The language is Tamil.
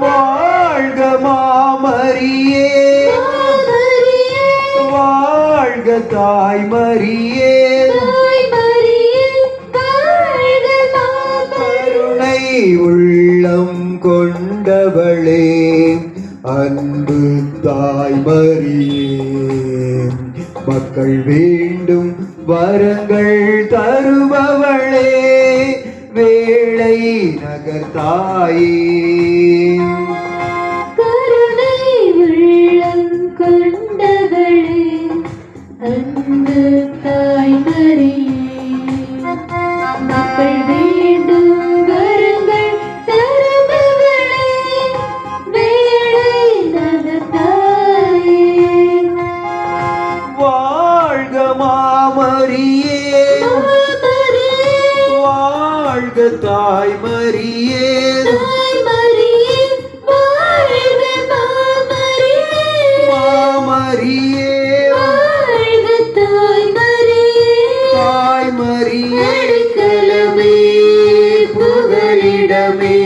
வாழ்க மாமரியே. வாழ்க தாய் மரியே கருணை உள்ளம் கொண்டவளே. அன்பு தாய் மரியே மக்கள் வேண்டும் வரங்கள் தருபவளே. வேளை நகர்த்தாயே அன்பு தாய்மரியே மக்கள் வேண்டும் வருங்கள் தருபவளே வேளை வாழ்க மாமரியே வாழ்க தாய் மரியே. மாமரியே. தாய் மரியே. கலமே புகழிடமே